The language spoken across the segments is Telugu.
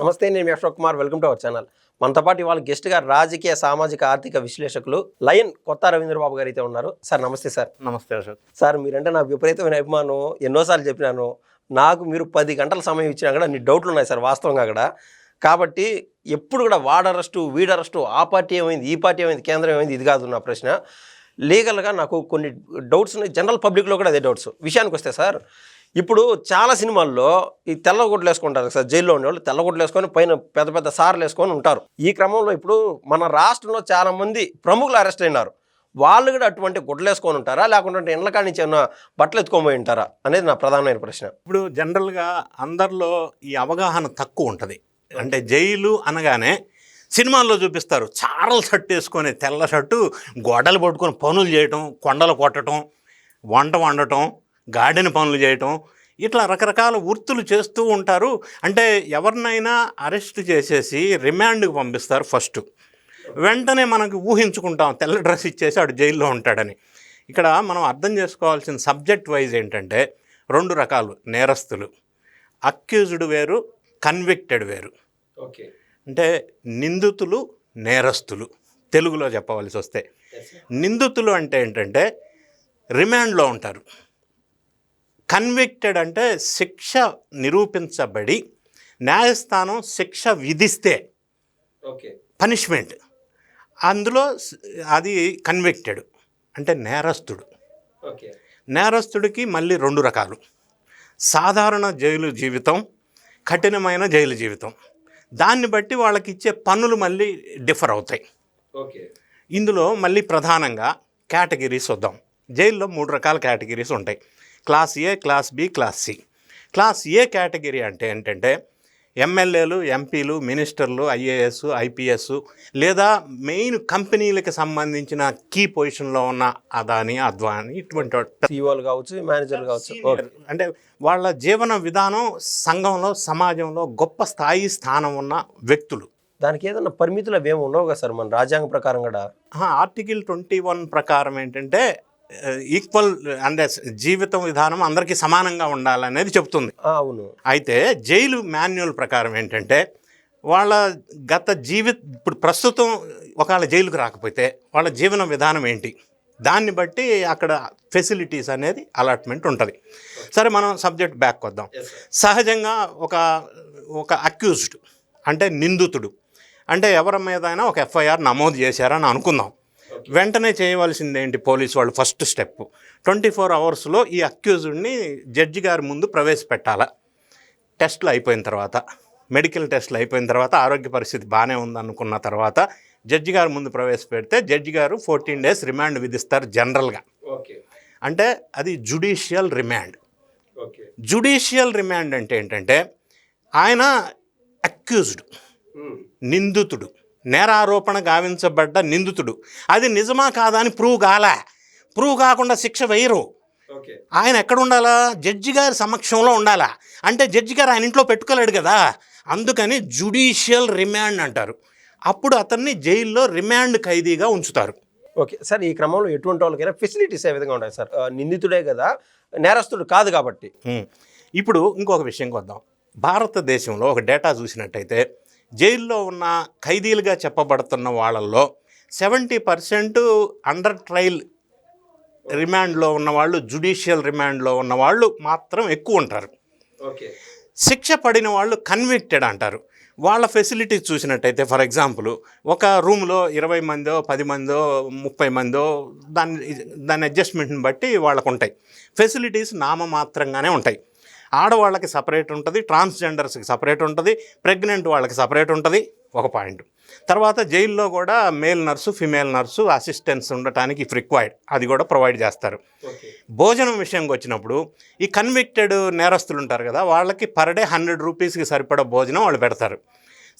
నమస్తే నేను Ashok Kumar. Welcome to our channel. మనతో పాటు ఇవాళ గెస్ట్ గారు రాజకీయ సామాజిక ఆర్థిక విశ్లేషకులు లయన్ కొత్త రవీంద్రబాబు గారు అయితే ఉన్నారు. సార్ నమస్తే సార్. నమస్తే అశోక్. సార్ మీరంటే నాకు విపరీతమైన అభిమానం. ఎన్నోసార్లు చెప్పినాను. నాకు మీరు పది గంటల సమయం ఇచ్చినా కూడా నీ డౌట్లు ఉన్నాయి సార్ వాస్తవంగా కూడా. కాబట్టి ఎప్పుడు కూడా వాడు అరెస్టు వీడు అరెస్టు ఆ పార్టీ ఏమైంది ఈ పార్టీ ఏమైంది కేంద్రం ఏమైంది ఇది కాదు నా ప్రశ్న. లీగల్గా నాకు కొన్ని డౌట్స్ ఉన్నాయి. జనరల్ పబ్లిక్లో కూడా అదే డౌట్స్ విషయానికి వస్తే సార్ ఇప్పుడు చాలా సినిమాల్లో ఈ తెల్ల గుడ్లు వేసుకుంటారు సార్ జైల్లో ఉండేవాళ్ళు తెల్ల గుడ్లు వేసుకొని పైన పెద్ద పెద్ద సార్లు వేసుకొని ఉంటారు. ఈ క్రమంలో ఇప్పుడు మన రాష్ట్రంలో చాలామంది ప్రముఖులు అరెస్ట్ అయినారు. వాళ్ళు కూడా అటువంటి గుడ్లు వేసుకొని ఉంటారా? లేకుంటే ఇండ్ల కాడి నుంచి ఏమన్నా బట్టలు ఎత్తుకొని ఉంటారా? అనేది నా ప్రధానమైన ప్రశ్న. ఇప్పుడు జనరల్గా అందరిలో ఈ అవగాహన తక్కువ ఉంటుంది. అంటే జైలు అనగానే సినిమాల్లో చూపిస్తారు. చారలు షర్ట్ వేసుకొని తెల్ల షర్టు గొడలు పట్టుకొని పనులు చేయటం కొండలు కొట్టడం వంట వండటం గార్డెన్ పనులు చేయటం ఇట్లా రకరకాల వృత్తులు చేస్తూ ఉంటారు. అంటే ఎవరినైనా అరెస్ట్ చేసేసి రిమాండ్కి పంపిస్తారు ఫస్ట్. వెంటనే మనకు ఊహించుకుంటాం తెల్ల డ్రెస్ ఇచ్చేసి ఆడు జైల్లో ఉంటాడని. ఇక్కడ మనం అర్థం చేసుకోవాల్సిన సబ్జెక్ట్ వైజ్ ఏంటంటే రెండు రకాలు నేరస్తులు. అక్యూజ్డ్ వేరు కన్విక్టెడ్ వేరు. ఓకే. అంటే నిందితులు నేరస్తులు. తెలుగులో చెప్పవలసి వస్తే. నిందితులు అంటే ఏంటంటే రిమాండ్లో ఉంటారు. కన్విక్టెడ్ అంటే శిక్ష నిరూపించబడి న్యాయస్థానం శిక్ష విధిస్తే ఓకే. పనిష్మెంట్. అందులో అది కన్విక్టెడ్ అంటే నేరస్తుడు. ఓకే. నేరస్తుడికి మళ్ళీ రెండు రకాలు. సాధారణ జైలు జీవితం కఠినమైన జైలు జీవితం. దాన్ని బట్టి వాళ్ళకి ఇచ్చే పన్నులు మళ్ళీ డిఫర్ అవుతాయి. ఓకే. ఇందులో మళ్ళీ ప్రధానంగా కేటగిరీస్ వద్దాం. జైల్లో మూడు రకాల కేటగిరీస్ ఉంటాయి. Class A class B class C. Class A category అంటే ఏంటంటే ఎమ్మెల్యేలు ఎంపీలు మినిస్టర్లు ఐఏఎస్ ఐపీఎస్ లేదా మెయిన్ కంపెనీలకు సంబంధించిన కీ పొజిషన్లో ఉన్న అదాని అద్వాని ఇటువంటి. సీఓలు కావచ్చు మేనేజర్లు కావచ్చు. అంటే వాళ్ళ జీవన విధానం సంఘంలో సమాజంలో గొప్ప స్థాయి స్థానం ఉన్న వ్యక్తులు. దానికి ఏదైనా పరిమితులు అవి ఏమి ఉండవు కదా సార్ మన రాజ్యాంగ ప్రకారం కూడా. ఆర్టికల్ ట్వంటీ వన్ ప్రకారం ఏంటంటే ఈక్వల్ అంటే జీవితం విధానం అందరికీ సమానంగా ఉండాలనేది చెప్తుంది. అవును. అయితే జైలు మాన్యువల్ ప్రకారం ఏంటంటే వాళ్ళ గత జీవిత ఇప్పుడు ప్రస్తుతం ఒకవేళ జైలుకు రాకపోతే వాళ్ళ జీవన విధానం ఏంటి? దాన్ని బట్టి అక్కడ ఫెసిలిటీస్ అనేది అలాట్మెంట్ ఉంటుంది. సరే మనం సబ్జెక్ట్ బ్యాక్ వద్దాం సహజంగా ఒక ఒక అక్యూజ్డ్ అంటే నిందితుడు అంటే ఎవరి మీద అయినా ఒక ఎఫ్ఐఆర్ నమోదు చేశారని అనుకుందాం. వెంటనే చేయవలసింది ఏంటి పోలీసు వాళ్ళు ఫస్ట్ స్టెప్? ట్వంటీ ఫోర్ అవర్స్లో ఈ అక్యూజ్డ్ని జడ్జి గారి ముందు ప్రవేశపెట్టాల. టెస్టులు అయిపోయిన తర్వాత మెడికల్ టెస్టులు అయిపోయిన తర్వాత ఆరోగ్య పరిస్థితి బాగానే ఉందనుకున్న తర్వాత జడ్జి గారి ముందు ప్రవేశపెడితే జడ్జి గారు ఫోర్టీన్ డేస్ రిమాండ్ విధిస్తారు జనరల్గా. ఓకే. అంటే అది judicial remand. Okay. Judicial remand అంటే ఏంటంటే ఆయన అక్యూజ్డ్ నిందితుడు. నేరారోపణ గావించబడ్డ నిందితుడు. అది నిజమా కాదా అని ప్రూవ్ కాలే. ప్రూవ్ కాకుండా శిక్ష వేయరు. ఓకే. ఆయన ఎక్కడ ఉండాలా జడ్జి గారి సమక్షంలో ఉండాలా? అంటే జడ్జి గారు ఆయన ఇంట్లో పెట్టుకోలేడు కదా? అందుకని జుడిషియల్ రిమాండ్ అంటారు. అప్పుడు అతన్ని జైల్లో రిమాండ్ ఖైదీగా ఉంచుతారు. ఓకే. సార్ ఈ క్రమంలో ఎటువంటి వాళ్ళకైనా ఫెసిలిటీస్ ఏ విధంగా ఉంటాయి సార్? నిందితుడే కదా నేరస్తుడు కాదు కాబట్టి. ఇప్పుడు ఇంకొక విషయంకి వద్దాం భారతదేశంలో ఒక డేటా చూసినట్టయితే జైల్లో ఉన్న ఖైదీలుగా చెప్పబడుతున్న వాళ్ళల్లో సెవెంటీ పర్సెంట్ అండర్ ట్రయల్ రిమాండ్లో ఉన్నవాళ్ళు జుడిషియల్ రిమాండ్లో ఉన్నవాళ్ళు మాత్రం ఎక్కువ ఉంటారు. ఓకే. శిక్ష పడిన వాళ్ళు కన్విక్టెడ్ అంటారు. వాళ్ళ ఫెసిలిటీస్ చూసినట్టయితే ఫర్ ఎగ్జాంపుల్ ఒక రూమ్లో ఇరవై మందో పది మందో ముప్పై మందో దాని దాని అడ్జస్ట్మెంట్ని బట్టి వాళ్ళకు ఉంటాయి ఫెసిలిటీస్ నామమాత్రంగానే ఉంటాయి. ఆడవాళ్ళకి సపరేట్ ఉంటుంది ట్రాన్స్జెండర్స్కి సపరేట్ ఉంటుంది ప్రెగ్నెంట్ వాళ్ళకి సపరేట్ ఉంటుంది ఒక పాయింట్. తర్వాత జైల్లో కూడా male nurse female nurse assistants ఉండటానికి ఇఫ్ రిక్వైర్డ్ అది కూడా ప్రొవైడ్ చేస్తారు. భోజనం విషయంకి వచ్చినప్పుడు ఈ కన్విక్టెడ్ నేరస్తులు ఉంటారు కదా వాళ్ళకి పర్ డే హండ్రెడ్ రూపీస్కి సరిపడా భోజనం వాళ్ళు పెడతారు.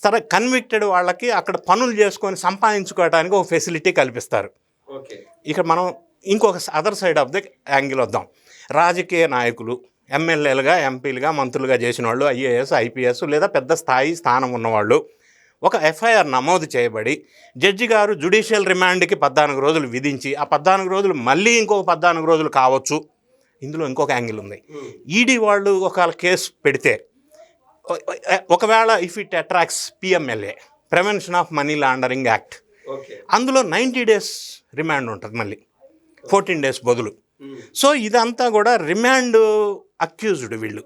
సరే కన్విక్టెడ్ వాళ్ళకి అక్కడ పనులు చేసుకొని సంపాదించుకోవడానికి ఒక ఫెసిలిటీ కల్పిస్తారు. ఓకే. ఇక మనం ఇంకొక other side of the angle వద్దాం. రాజకీయ నాయకులు ఎమ్మెల్యేలుగా ఎంపీలుగా మంత్రులుగా చేసిన వాళ్ళు ఐఏఎస్ ఐపీఎస్ లేదా పెద్ద స్థాయి స్థానం ఉన్నవాళ్ళు. ఒక ఎఫ్ఐఆర్ నమోదు చేయబడి జడ్జి గారు జుడిషియల్ రిమాండ్కి పద్నాలుగు రోజులు విధించి ఆ పద్నాలుగు రోజులు మళ్ళీ ఇంకొక పద్నాలుగు రోజులు కావచ్చు. ఇందులో ఇంకొక యాంగిల్ ఉంది. ఈడీ వాళ్ళు ఒక కేసు పెడితే ఒకవేళ if it attracts PMLA prevention of money laundering act. అందులో నైంటీ డేస్ రిమాండ్ ఉంటుంది మళ్ళీ. ఫోర్టీన్ డేస్ బదులు. సో ఇదంతా కూడా రిమాండ్ అక్యూజ్డ్ వీళ్ళు.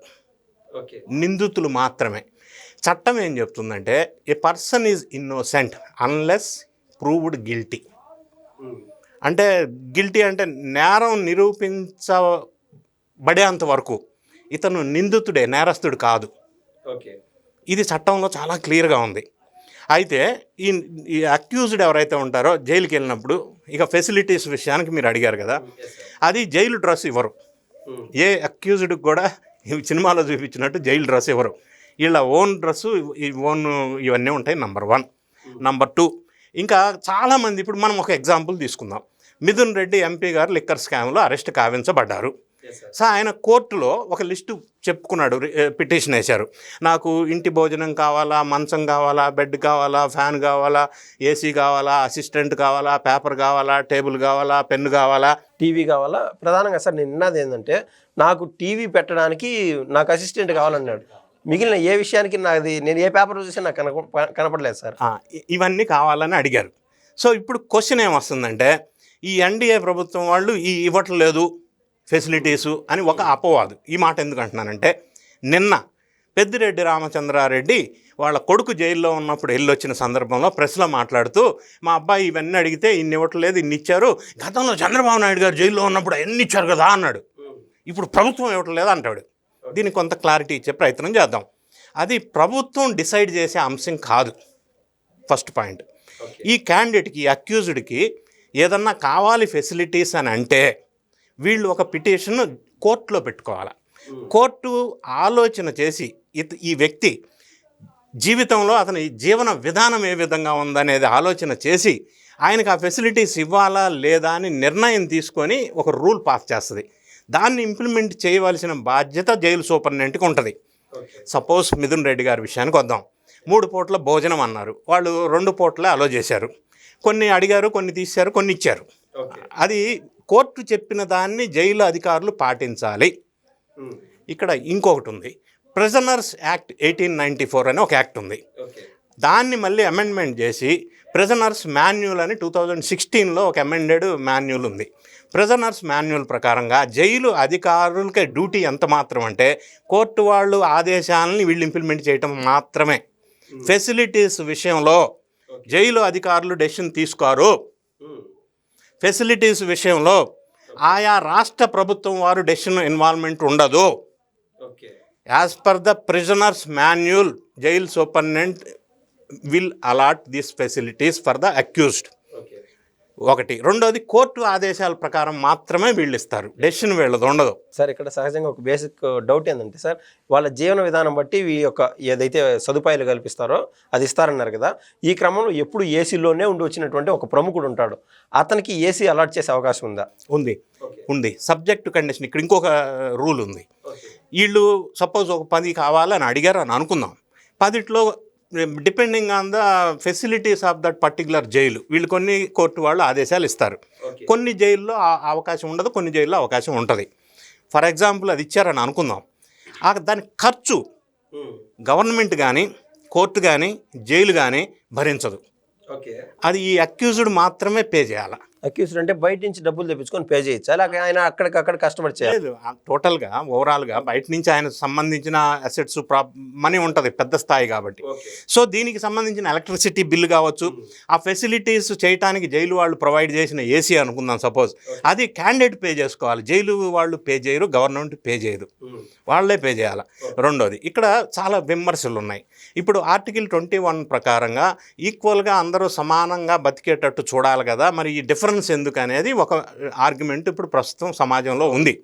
నిందితులు మాత్రమే. చట్టం ఏం చెప్తుందంటే a person is innocent unless proved guilty. అంటే గిల్టీ అంటే నేరం నిరూపించబడేంత వరకు ఇతను నిందితుడే నేరస్తుడు కాదు. ఓకే. ఇది చట్టంలో చాలా క్లియర్గా ఉంది. అయితే ఈ ఈ అక్యూజ్డ్ ఎవరైతే ఉంటారో జైలుకి వెళ్ళినప్పుడు ఇక ఫెసిలిటీస్ విషయానికి మీరు అడిగారు కదా అది జైలు డ్రెస్ ఇవ్వరు. ఏ అక్యూజ్డ్కి కూడా సినిమాలో చూపించినట్టు జైలు డ్రెస్ ఇవ్వరు. వీళ్ళ ఓన్ డ్రెస్సు ఓన్ ఇవన్నీ ఉంటాయి నంబర్ వన్ నంబర్ టూ ఇంకా చాలామంది ఇప్పుడు మనం ఒక ఎగ్జాంపుల్ తీసుకుందాం. మిథున్ రెడ్డి ఎంపీ గారు లిక్కర్ స్కామ్లో అరెస్ట్ కావించబడ్డారు. సో ఆయన కోర్టులో ఒక లిస్టు చెప్పుకున్నాడు పిటిషన్ వేశారు. నాకు ఇంటి భోజనం కావాలా మంచం కావాలా బెడ్ కావాలా ఫ్యాన్ కావాలా ఏసీ కావాలా అసిస్టెంట్ కావాలా పేపర్ కావాలా టేబుల్ కావాలా పెన్ను కావాలా? టీవీ కావాలా? ప్రధానంగా సార్ నేను విన్నది ఏంటంటే నాకు టీవీ పెట్టడానికి నాకు అసిస్టెంట్ కావాలన్నాడు. మిగిలిన ఏ విషయానికి నాది నేను ఏ పేపర్ చూసినా నాకు కనప కనపడలేదు సార్. ఇవన్నీ కావాలని అడిగారు. సో ఇప్పుడు క్వశ్చన్ ఏమొస్తుందంటే ఈ ఎన్డీఏ ప్రభుత్వం వాళ్ళు ఈ ఇవ్వట్లేదు ఫెసిలిటీసు అని ఒక అపవాదు. ఈ మాట ఎందుకు అంటున్నానంటే నిన్న పెద్దిరెడ్డి రామచంద్రారెడ్డి వాళ్ళ కొడుకు జైల్లో ఉన్నప్పుడు వెళ్ళొచ్చిన సందర్భంలో ప్రెస్లో మాట్లాడుతూ మా అబ్బాయి ఇవన్నీ అడిగితే ఇన్ని ఇవ్వట్లేదు ఇన్ని ఇచ్చారు. గతంలో చంద్రబాబు నాయుడు గారు జైల్లో ఉన్నప్పుడు ఎన్ని ఇచ్చారు కదా అన్నాడు. ఇప్పుడు ప్రభుత్వం ఇవ్వట్లేదు అంటాడు. దీనికి కొంత క్లారిటీ ఇచ్చే ప్రయత్నం చేద్దాం. అది ప్రభుత్వం డిసైడ్ చేసే అంశం కాదు. First point. ఈ క్యాండిడేట్కి అక్యూజ్డ్కి ఏదన్నా కావాలి ఫెసిలిటీస్ అని అంటే వీళ్ళు ఒక పిటిషన్ కోర్టులో పెట్టుకోవాలి. కోర్టు ఆలోచన చేసి ఈ వ్యక్తి జీవితంలో అతని జీవన విధానం ఏ విధంగా ఉందనేది ఆలోచన చేసి ఆయనకు ఆ ఫెసిలిటీస్ ఇవ్వాలా లేదా అని నిర్ణయం తీసుకొని ఒక రూల్ పాస్ చేస్తుంది. దాన్ని ఇంప్లిమెంట్ చేయవలసిన బాధ్యత జైలు సూపరింటెండెంట్కి ఉంటుంది. సపోజ్ మిథున్ రెడ్డి గారి విషయానికి వద్దాం. మూడు పూట్ల భోజనం అన్నారు. వాళ్ళు రెండు పూట్లే అలో చేశారు. కొన్ని అడిగారు కొన్ని తీశారు కొన్ని ఇచ్చారు. అది కోర్టు చెప్పిన దాన్ని జైలు అధికారులు పాటించాలి. ఇక్కడ ఇంకొకటి ఉంది. Prisoners act eighteen ninety four అని ఒక యాక్ట్ ఉంది. దాన్ని మళ్ళీ అమెండ్మెంట్ చేసి ప్రిజనర్స్ మాన్యువల్ అని టూ థౌజండ్ సిక్స్టీన్లో ఒక అమెండెడ్ మాన్యువల్ ఉంది. ప్రిజనర్స్ మాన్యువల్ ప్రకారంగా జైలు అధికారులకే డ్యూటీ ఎంత మాత్రం అంటే కోర్టు వాళ్ళు ఆదేశాలని వీళ్ళు ఇంప్లిమెంట్ చేయటం మాత్రమే. ఫెసిలిటీస్ విషయంలో జైలు అధికారులు డెసిషన్ తీసుకోరు. ఫెసిలిటీస్ విషయంలో ఆయా రాష్ట్ర ప్రభుత్వం వారు డెసిషన్ ఇన్వాల్వ్మెంట్ ఉండదు. As per the prisoners manual jail superintendent will allot these facilities for the accused ఒకటి. రెండోది కోర్టు ఆదేశాల ప్రకారం మాత్రమే వీళ్ళు ఇస్తారు డెసిషన్ వీళ్ళది ఉండదు. సార్ ఇక్కడ సహజంగా ఒక బేసిక్ డౌట్ ఏంటంటే సార్ వాళ్ళ జీవన విధానం బట్టి ఈ యొక్క ఏదైతే సదుపాయాలు కల్పిస్తారో అది ఇస్తారన్నారు కదా. ఈ క్రమంలో ఎప్పుడు ఏసీలోనే ఉండి వచ్చినటువంటి ఒక ప్రముఖుడు ఉంటాడు. అతనికి ఏసీ అలాట్ చేసే అవకాశం ఉందా? ఉంది. ఉంది. సబ్జెక్ట్ కండిషన్ ఇక్కడ ఇంకొక రూల్ ఉంది. వీళ్ళు సపోజ్ ఒక పది కావాలని అడిగారు అని అనుకుందాం. పదిట్లో depending on the facilities of that particular jail. వీళ్ళు కొన్ని కోర్టు వాళ్ళు ఆదేశాలు ఇస్తారు. కొన్ని జైల్లో ఆ అవకాశం ఉండదు కొన్ని జైల్లో అవకాశం ఉంటుంది. ఫర్ ఎగ్జాంపుల్ అది ఇచ్చారని అనుకుందాం. ఆ దాని ఖర్చు గవర్నమెంట్ కానీ కోర్టు కానీ జైలు కానీ భరించదు. ఓకే. అది ఈ అక్యూజ్డ్ మాత్రమే పే చేయాలి. అక్యూస్డ్ అంటే బయట నుంచి డబ్బులు తెప్పించుకొని పే చేయొచ్చు? అలాగే ఆయన అక్కడికక్కడ కస్టమర్ చేయాలి? లేదు ఆ టోటల్గా ఓవరాల్గా బయట నుంచి ఆయన సంబంధించిన అసెట్స్ ప్రాప్ మనీ ఉంటుంది పెద్ద స్థాయి కాబట్టి. సో దీనికి సంబంధించిన ఎలక్ట్రిసిటీ బిల్ కావచ్చు ఆ ఫెసిలిటీస్ చేయడానికి జైలు వాళ్ళు ప్రొవైడ్ చేసిన ఏసీ అనుకుందాం సపోజ్ అది క్యాండిడేట్ పే చేసుకోవాలి. జైలు వాళ్ళు పే చేయరు గవర్నమెంట్ పే చేయదు. వాళ్ళే పే చేయాలి? రెండోది ఇక్కడ చాలా విమర్శలు ఉన్నాయి. ఇప్పుడు ఆర్టికల్ ట్వంటీ వన్ ప్రకారంగా ఈక్వల్గా అందరూ సమానంగా బతికేటట్టు చూడాలి కదా మరి ఈ డిఫరెన్స్ ఎందుకు అనేది ఒక ఆర్గ్యుమెంట్ ఇప్పుడు ప్రస్తుతం సమాజంలో ఉంది.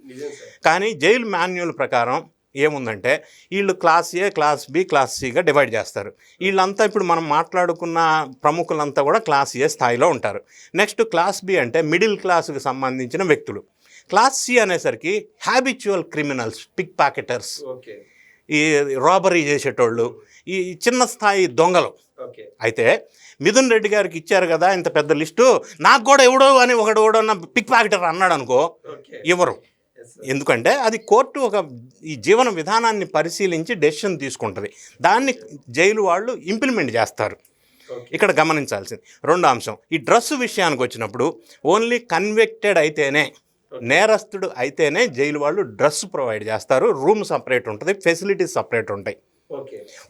కానీ జైలు మాన్యువల్ ప్రకారం ఏముందంటే వీళ్ళు class A class B class సిగా divide చేస్తారు. వీళ్ళంతా ఇప్పుడు మనం మాట్లాడుకున్న ప్రముఖులంతా కూడా క్లాస్ ఏ స్థాయిలో ఉంటారు. నెక్స్ట్ క్లాస్ బి అంటే మిడిల్ క్లాస్కి సంబంధించిన వ్యక్తులు. క్లాస్ సి అనేసరికి హ్యాబిచువల్ క్రిమినల్స్ పిక్ పాకెటర్స్ ఈ రాబరీ చేసేటోళ్ళు ఈ చిన్న స్థాయి దొంగలు. అయితే మిథున్ రెడ్డి గారికి ఇచ్చారు కదా ఇంత పెద్ద లిస్టు నాకు కూడా ఎవడో అని ఒకడు ఎవడో పిక్ పాకెటర్ అన్నాడు అనుకో ఇవ్వరు ఎందుకంటే అది కోర్టు ఒక ఈ జీవన విధానాన్ని పరిశీలించి డెసిషన్ తీసుకుంటుంది. దాన్ని జైలు వాళ్ళు ఇంప్లిమెంట్ చేస్తారు. ఇక్కడ గమనించాల్సింది. రెండో అంశం ఈ డ్రస్సు విషయానికి వచ్చినప్పుడు ఓన్లీ కన్విక్టెడ్ అయితేనే నేరస్తుడు అయితేనే జైలు వాళ్ళు డ్రెస్ ప్రొవైడ్ చేస్తారు. రూమ్ సపరేట్ ఉంటుంది ఫెసిలిటీస్ సపరేట్ ఉంటాయి.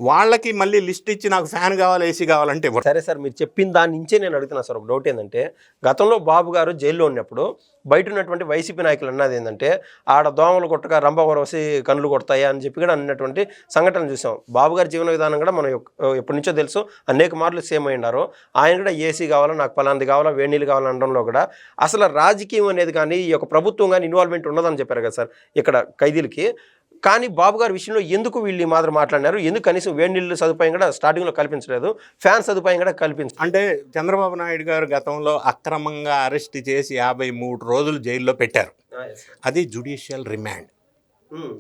వాళ్ళకి మళ్ళీ లిస్ట్ ఇచ్చి నాకు ఫ్యాన్ కావాలి ఏసీ కావాలంటే ఇవ్వరు సరే సార్ మీరు చెప్పిన దాని నుంచే నేను అడుగుతున్నా సార్ ఒక డౌట్ ఏంటంటే గతంలో బాబు గారు జైల్లో ఉన్నప్పుడు బయట ఉన్నటువంటి వైసీపీ నాయకులు అన్నది ఏంటంటే ఆడ దోమలు కొట్టగా రంభవరం వచ్చి కళ్ళు కొడతాయి? అని చెప్పి కూడా అన్నటువంటి సంఘటనలు చూసాం. బాబు గారి జీవన విధానం కూడా మనం ఎప్- ఎప్పటి నుంచో తెలుసు. అనేక మార్లు సేమ్ అయి ఉన్నారు. ఆయన కూడా ఏసీ కావాలా నాకు పలాంది కావాలా వేడి నీళ్ళు కావాలా అనడంలో కూడా అసలు రాజకీయం అనేది కానీ ఈ యొక్క ప్రభుత్వం కానీ ఇన్వాల్వ్మెంట్ ఉండదని చెప్పారు కదా సార్ ఇక్కడ ఖైదీలకి. కానీ బాబు గారి విషయంలో ఎందుకు వీళ్ళు ఈ మాత్రం మాట్లాడినారు? ఎందుకు కనీసం వేడి నీళ్ళు సదుపాయం కూడా స్టార్టింగ్లో కల్పించలేదు? ఫ్యాన్ సదుపాయం కూడా కల్పించ అంటే చంద్రబాబు నాయుడు గారు గతంలో అక్రమంగా అరెస్ట్ చేసి యాభై మూడు రోజులు జైల్లో పెట్టారు. అది జుడిషియల్ రిమాండ్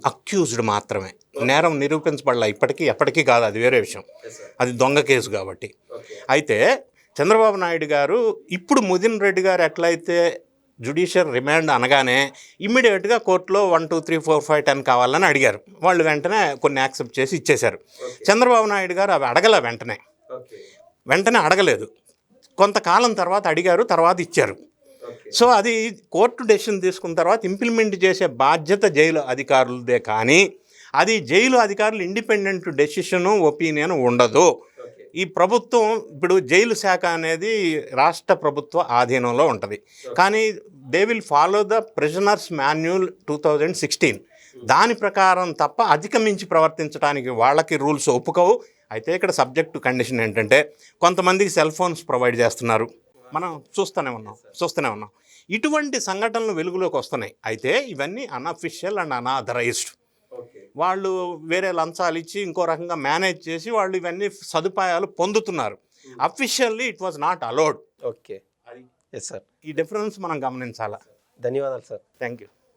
అక్యూజ్డ్ మాత్రమే. నేరం నిరూపించబడలే. ఇప్పటికీ ఎప్పటికీ కాదు అది వేరే విషయం. అది దొంగ కేసు కాబట్టి. అయితే చంద్రబాబు నాయుడు గారు ఇప్పుడు ముదిన్ రెడ్డి గారు ఎట్లయితే జుడిషియల్ రిమాండ్ అనగానే ఇమ్మీడియట్గా కోర్టులో one two three four five ten కావాలని అడిగారు. వాళ్ళు వెంటనే కొన్ని యాక్సెప్ట్ చేసి ఇచ్చేశారు. చంద్రబాబు నాయుడు గారు అవి అడగల వెంటనే. వెంటనే అడగలేదు. కొంతకాలం తర్వాత అడిగారు తర్వాత ఇచ్చారు. సో అది కోర్టు డెసిషన్ తీసుకున్న తర్వాత ఇంప్లిమెంట్ చేసే బాధ్యత జైలు అధికారులదే కానీ అది జైలు అధికారులు ఇండిపెండెంట్ డెసిషను ఒపీనియన్ ఉండదు. ఈ ప్రభుత్వం ఇప్పుడు జైలు శాఖ అనేది రాష్ట్ర ప్రభుత్వ ఆధీనంలో ఉంటుంది. కానీ they will follow the prisoners manual two thousand sixteen దాని ప్రకారం తప్ప అధిగమించి ప్రవర్తించడానికి వాళ్ళకి రూల్స్ ఒప్పుకోవు. అయితే ఇక్కడ సబ్జెక్ట్ కండిషన్ ఏంటంటే కొంతమందికి సెల్ ఫోన్స్ ప్రొవైడ్ చేస్తున్నారు. మనం చూస్తూనే ఉన్నాం చూస్తూనే ఉన్నాం. ఇటువంటి సంఘటనలు వెలుగులోకి వస్తున్నాయి. అయితే ఇవన్నీ అన్అఫిషియల్ అండ్ అనాథరైజ్డ్ వాళ్ళు వేరే లంచాలు ఇచ్చి ఇంకో రకంగా మేనేజ్ చేసి వాళ్ళు ఇవన్నీ సదుపాయాలు పొందుతున్నారు. Officially it was not allowed okay. Yes sir ఈ డిఫరెన్స్ మనం గమనించాలా? ధన్యవాదాలు సార్ థ్యాంక్ యూ